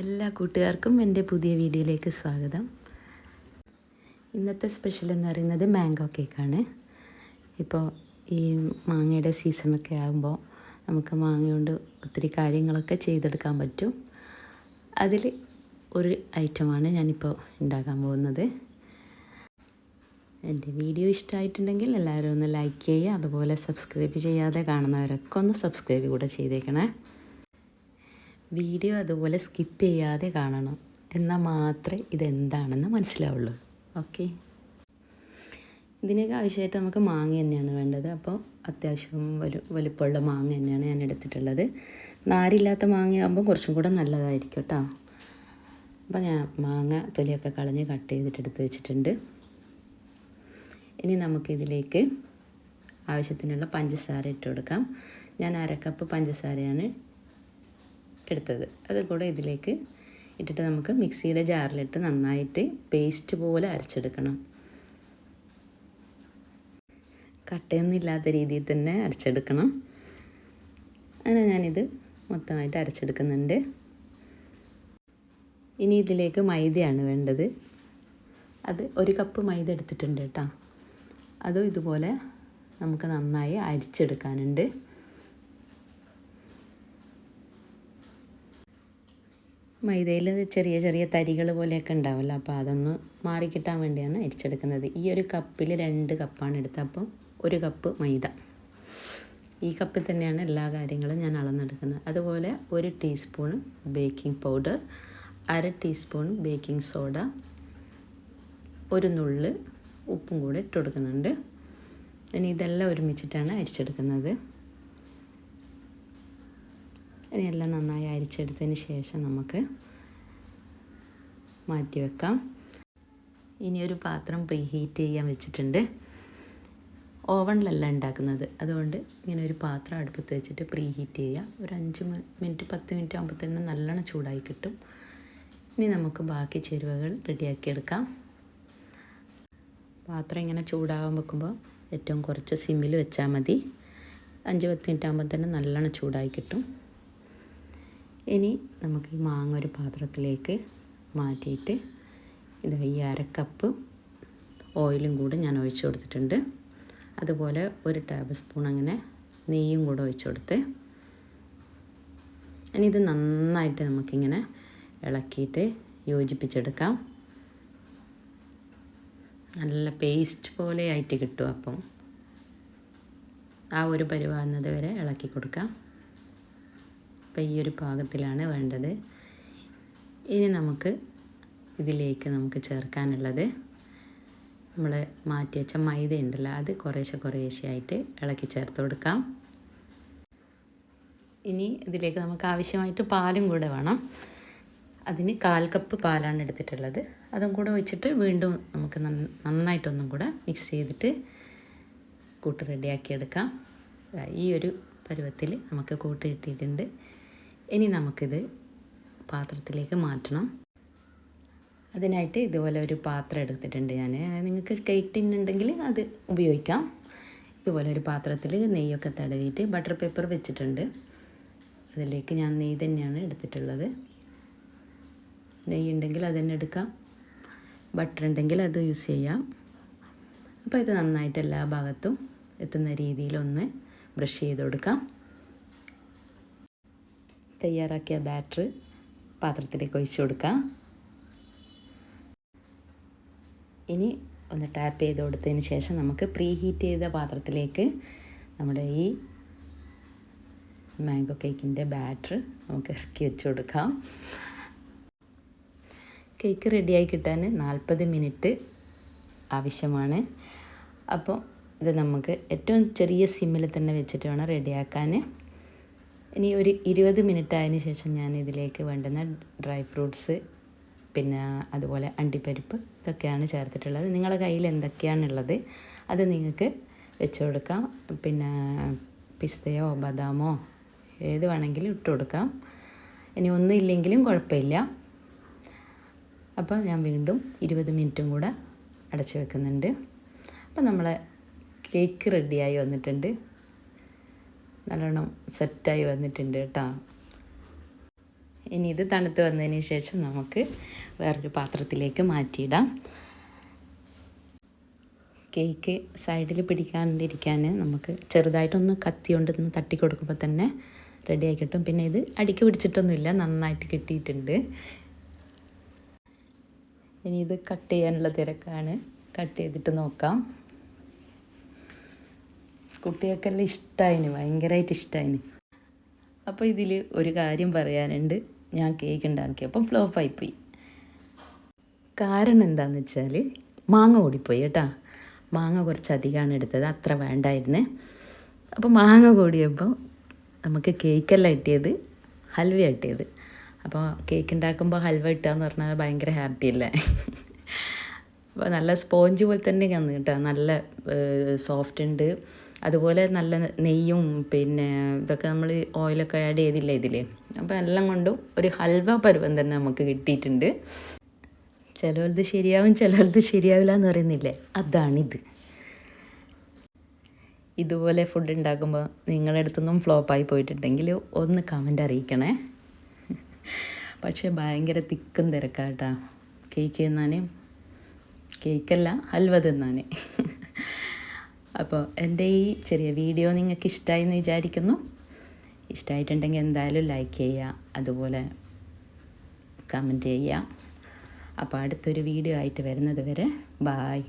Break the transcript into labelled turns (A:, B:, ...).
A: എല്ലാ കൂട്ടുകാർക്കും എന്റെ പുതിയ വീഡിയോയിലേക്ക് സ്വാഗതം. ഇന്നത്തെ സ്പെഷ്യൽ എന്ന് പറയുന്നത് മാംഗോ കേക്കാണ് ഇപ്പോൾ ഈ മാങ്ങയുടെ സീസണൊക്കെ ആകുമ്പോൾ നമുക്ക് മാങ്ങ കൊണ്ട് ഒത്തിരി കാര്യങ്ങളൊക്കെ ചെയ്തെടുക്കാൻ പറ്റും. അതിൽ ഒരു ഐറ്റമാണ് ഞാനിപ്പോൾ ഉണ്ടാക്കാൻ പോകുന്നത്. എന്റെ വീഡിയോ ഇഷ്ടമായിട്ടുണ്ടെങ്കിൽ എല്ലാവരും ഒന്ന് ലൈക്ക് ചെയ്യുക അതുപോലെ സബ്സ്ക്രൈബ് ചെയ്യാതെ കാണുന്നവരൊക്കെ ഒന്ന് സബ്സ്ക്രൈബ് കൂടെ ചെയ്തേക്കണേ. വീഡിയോ അതുപോലെ സ്കിപ്പ് ചെയ്യാതെ കാണണം. എന്നാൽ മാത്രമേ ഇതെന്താണെന്ന് മനസ്സിലാവുള്ളൂ. ഓക്കെ? ഇതിനൊക്കെ ആവശ്യമായിട്ട് നമുക്ക് മാങ്ങ തന്നെയാണ് വേണ്ടത്. അപ്പോൾ അത്യാവശ്യം വലു വലുപ്പമുള്ള മാങ്ങ തന്നെയാണ് ഞാൻ എടുത്തിട്ടുള്ളത്. നാരില്ലാത്ത മാങ്ങയാകുമ്പോൾ കുറച്ചും കൂടെ നല്ലതായിരിക്കും കേട്ടോ. അപ്പോൾ ഞാൻ മാങ്ങ തൊലിയൊക്കെ കളഞ്ഞ് കട്ട് ചെയ്തിട്ട് എടുത്ത് വെച്ചിട്ടുണ്ട്. ഇനി നമുക്കിതിലേക്ക് ആവശ്യത്തിനുള്ള പഞ്ചസാര ഇട്ട് കൊടുക്കാം. ഞാൻ അരക്കപ്പ് പഞ്ചസാരയാണ് എടുത്തത്. അത് കൂടെ ഇതിലേക്ക് ഇട്ടിട്ട് നമുക്ക് മിക്സിയുടെ ജാറിലിട്ട് നന്നായിട്ട് പേസ്റ്റ് പോലെ അരച്ചെടുക്കണം. കട്ടയൊന്നും ഇല്ലാത്ത രീതിയിൽ തന്നെ അരച്ചെടുക്കണം. അങ്ങനെ ഞാനിത് മൊത്തമായിട്ട് അരച്ചെടുക്കുന്നുണ്ട്. ഇനി ഇതിലേക്ക് മൈദയാണ് വേണ്ടത്. അത് ഒരു കപ്പ് മൈദ എടുത്തിട്ടുണ്ട് കേട്ടോ. അതും ഇതുപോലെ നമുക്ക് നന്നായി അരിച്ചെടുക്കാനുണ്ട്. മൈദയിൽ ചെറിയ ചെറിയ തരികൾ പോലെയൊക്കെ ഉണ്ടാവില്ല അപ്പോൾ അതൊന്ന് മാറിക്കിട്ടാൻ വേണ്ടിയാണ് അരിച്ചെടുക്കുന്നത്. ഈ ഒരു കപ്പിൽ രണ്ട് കപ്പാണ് എടുത്തത്. അപ്പം ഒരു കപ്പ് മൈദ. ഈ കപ്പിൽ തന്നെയാണ് എല്ലാ കാര്യങ്ങളും ഞാൻ അളന്നെടുക്കുന്നത്. അതുപോലെ ഒരു ടീസ്പൂൺ ബേക്കിംഗ് പൗഡർ അര ടീസ്പൂൺ ബേക്കിംഗ് സോഡ ഒരു നുള്ള് ഉപ്പും കൂടെ ഇട്ട് കൊടുക്കുന്നുണ്ട്. ഇനി ഇതെല്ലാം ഒരുമിച്ചിട്ടാണ് അരിച്ചെടുക്കുന്നത്. ഇനി എല്ലാം നന്നായി അരിച്ചെടുത്തതിന് ശേഷം നമുക്ക് മാറ്റി വെക്കാം. ഇനി ഒരു പാത്രം പ്രീ ഹീറ്റ് ചെയ്യാൻ വെച്ചിട്ടുണ്ട്. ഓവണിലല്ല ഉണ്ടാക്കുന്നത്. അതുകൊണ്ട് ഇങ്ങനെ ഒരു പാത്രം അടുപ്പത്ത് വെച്ചിട്ട് പ്രീ ഹീറ്റ് ചെയ്യുക ഒരു അഞ്ച് മിനിറ്റ് പത്ത് മിനിറ്റ് ആകുമ്പോഴത്തേനും നല്ലോണം ചൂടായി കിട്ടും. ഇനി നമുക്ക് ബാക്കി ചേരുവകൾ റെഡിയാക്കിയെടുക്കാം പാത്രം ഇങ്ങനെ ചൂടാകാൻ വെക്കുമ്പോൾ ഏറ്റവും കുറച്ച് സിമ്മിൽ വെച്ചാൽ മതി. അഞ്ച് പത്ത് മിനിറ്റ് ആകുമ്പോൾ തന്നെ നല്ലോണം ചൂടായി കിട്ടും. ഇനി നമുക്ക് ഈ മാങ്ങ ഒരു പാത്രത്തിലേക്ക് മാറ്റിയിട്ട് ഇത് ഈ അരക്കപ്പ് ഓയിലും കൂടെ ഞാൻ ഒഴിച്ചു കൊടുത്തിട്ടുണ്ട്. അതുപോലെ ഒരു ടേബിൾ സ്പൂൺ അങ്ങനെ നെയ്യും കൂടെ ഒഴിച്ചു കൊടുത്ത് ഇനി ഇത് നന്നായിട്ട് നമുക്കിങ്ങനെ ഇളക്കിയിട്ട് യോജിപ്പിച്ചെടുക്കാം. നല്ല പേസ്റ്റ് പോലെ ആയിട്ട് കിട്ടും അപ്പം. ആ ഒരു പരുവാകുന്നത് വരെ ഇളക്കി കൊടുക്കാം. അപ്പം ഈ ഒരു പാകത്തിലാണ് വേണ്ടത്. ഇനി നമുക്ക് ഇതിലേക്ക് നമുക്ക് ചേർക്കാനുള്ളത് നമ്മൾ മാറ്റി വെച്ച മൈദ ഉണ്ടല്ലോ അത് കുറേശ്ശെ കുറേശ്ശെ ആയിട്ട് ഇളക്കി ചേർത്ത് കൊടുക്കാം. ഇനി ഇതിലേക്ക് നമുക്ക് ആവശ്യമായിട്ട് പാലും കൂടെ വേണം. അതിന് കാൽ കപ്പ് പാലാണ് എടുത്തിട്ടുള്ളത്. അതും കൂടെ ഒഴിച്ചിട്ട് വീണ്ടും നമുക്ക് നന്നായിട്ടൊന്നും കൂടെ മിക്സ് ചെയ്തിട്ട് കൂട്ട് റെഡിയാക്കിയെടുക്കാം ഈ ഒരു പരുവത്തിൽ നമുക്ക് കൂട്ട് കിട്ടിയിട്ടുണ്ട്. ഇനി നമുക്കിത് പാത്രത്തിലേക്ക് മാറ്റണം. അതിനായിട്ട് ഇതുപോലെ ഒരു പാത്രം എടുത്തിട്ടുണ്ട് ഞാൻ നിങ്ങൾക്ക് കേക്ക് അത് ഉപയോഗിക്കാം. ഇതുപോലെ ഒരു പാത്രത്തിൽ നെയ്യൊക്കെ തടവിയിട്ട് ബട്ടർ പേപ്പർ വെച്ചിട്ടുണ്ട്. അതിലേക്ക് ഞാൻ നെയ്യ് തന്നെയാണ് എടുത്തിട്ടുള്ളത്. നെയ്യ് ഉണ്ടെങ്കിൽ അത് തന്നെ എടുക്കാം. ബട്ടർ ഉണ്ടെങ്കിൽ അത് യൂസ് ചെയ്യാം. അപ്പോൾ ഇത് നന്നായിട്ട് എല്ലാ ഭാഗത്തും എത്തുന്ന രീതിയിലൊന്ന് ബ്രഷ് ചെയ്ത് കൊടുക്കാം. തയ്യാറാക്കിയ ബാറ്റർ പാത്രത്തിലേക്ക് ഒഴിച്ചു കൊടുക്കാം. ഇനി ഒന്ന് ടാപ്പ് ചെയ്ത് കൊടുത്തതിന് ശേഷം നമുക്ക് പ്രീ ഹീറ്റ് ചെയ്ത പാത്രത്തിലേക്ക് നമ്മുടെ ഈ മാംഗോ കേക്കിന്റെ ബാറ്റർ നമുക്ക് ഇറക്കി വെച്ച് കൊടുക്കാം. കേക്ക് റെഡിയായി കിട്ടാൻ നാൽപ്പത് മിനിറ്റ് ആവശ്യമാണ്. അപ്പോൾ ഇത് നമുക്ക് ഏറ്റവും ചെറിയ സിമ്മിൽ തന്നെ വെച്ചിട്ട് വേണം റെഡിയാക്കാൻ ഇനി ഒരു ഇരുപത് മിനിറ്റ് ആയതിനു ശേഷം ഞാൻ ഇതിലേക്ക് വേണ്ടുന്ന ഡ്രൈ ഫ്രൂട്ട്സ് പിന്നെ അതുപോലെ അണ്ടിപ്പരിപ്പ് ഇതൊക്കെയാണ് ചേർത്തിട്ടുള്ളത്. നിങ്ങളുടെ കയ്യിൽ എന്തൊക്കെയാണുള്ളത് അത് നിങ്ങൾക്ക് വെച്ച് കൊടുക്കാം. പിന്നെ പിസ്തയോ ബദാമോ ഏത് വേണമെങ്കിലും ഇട്ട് കൊടുക്കാം. ഇനി ഒന്നും ഇല്ലെങ്കിലും കുഴപ്പമില്ല. അപ്പോൾ ഞാൻ വീണ്ടും ഇരുപത് മിനിറ്റും കൂടെ അടച്ചു വെക്കുന്നുണ്ട്. അപ്പോൾ നമ്മളെ കേക്ക് റെഡിയായി വന്നിട്ടുണ്ട്. നല്ലോണം സെറ്റായി വന്നിട്ടുണ്ട് കേട്ടോ. ഇനി ഇത് തണുത്ത് വന്നതിന് ശേഷം നമുക്ക് വേറൊരു പാത്രത്തിലേക്ക് മാറ്റിയിടാം. കേക്ക് സൈഡിൽ പിടിക്കാണ്ടിരിക്കാൻ നമുക്ക് ചെറുതായിട്ടൊന്ന് കത്തി കൊണ്ടൊന്ന് തട്ടി കൊടുക്കുമ്പോൾ തന്നെ റെഡിയായി കിട്ടും. പിന്നെ ഇത് അടിക്ക് പിടിച്ചിട്ടൊന്നുമില്ല നന്നായിട്ട് കിട്ടിയിട്ടുണ്ട്. ഇനി ഇത് കട്ട് ചെയ്യാനുള്ള തിരക്കാണ്. കട്ട് ചെയ്തിട്ട് നോക്കാം. കുട്ടികൾക്കെല്ലാം ഇഷ്ടമായിന് ഭയങ്കരമായിട്ട് ഇഷ്ടമായിന് അപ്പോൾ ഇതിൽ ഒരു കാര്യം പറയാനുണ്ട്. ഞാൻ കേക്ക് ഉണ്ടാക്കിയപ്പം ഫ്ലോപ്പായിപ്പോയി കാരണം എന്താണെന്ന് വെച്ചാൽ മാങ്ങ ഓടിപ്പോയി കേട്ടാ. മാങ്ങ കുറച്ച് അധികമാണ് എടുത്തത് അത്ര വേണ്ടായിരുന്നേ. അപ്പോൾ മാങ്ങ കൂടിയപ്പോൾ നമുക്ക് കേക്കെല്ലാം കിട്ടിയത് ഹൽവ കിട്ടിയത് അപ്പോൾ കേക്ക് ഉണ്ടാക്കുമ്പോൾ ഹൽവ കിട്ടുകയെന്ന് പറഞ്ഞാൽ ഭയങ്കര ഹാപ്പി അല്ലേ? അപ്പോൾ നല്ല സ്പോഞ്ച് പോലെ തന്നെ കന്ന് കേട്ടോ. നല്ല സോഫ്റ്റ് ഉണ്ട്. അതുപോലെ നല്ല നെയ്യും പിന്നെ ഇതൊക്കെ നമ്മൾ ഓയിലൊക്കെ ആഡ് ചെയ്തില്ല ഇതിൽ അപ്പോൾ എല്ലാം കൊണ്ടും ഒരു ഹൽവ പരുവം തന്നെ നമുക്ക് കിട്ടിയിട്ടുണ്ട്. ചിലവരത് ശരിയാവും ചിലവരത് ശരിയാവില്ല എന്ന് പറയുന്നില്ലേ. അതാണിത്. ഇതുപോലെ ഫുഡ് ഉണ്ടാക്കുമ്പോൾ നിങ്ങളുടെ അടുത്തൊന്നും ഫ്ലോപ്പായി പോയിട്ടുണ്ടെങ്കിൽ ഒന്ന് കമന്റ് അറിയിക്കണേ. പക്ഷേ ഭയങ്കര തിക്കും തിരക്കാട്ടാ. കേക്ക് തിന്നാൻ കേക്കല്ല ഹൽവ തിന്നാൻ അപ്പോൾ എന്റെ ഈ ചെറിയ വീഡിയോ നിങ്ങൾക്ക് ഇഷ്ടമായി എന്ന് വിചാരിക്കുന്നു. ഇഷ്ടമായിട്ടുണ്ടെങ്കിൽ എന്തായാലും ലൈക്ക് ചെയ്യുക അതുപോലെ കമന്റ് ചെയ്യുക. അപ്പോൾ അടുത്തൊരു വീഡിയോ ആയിട്ട് വരുന്നത് വരെ ബായ്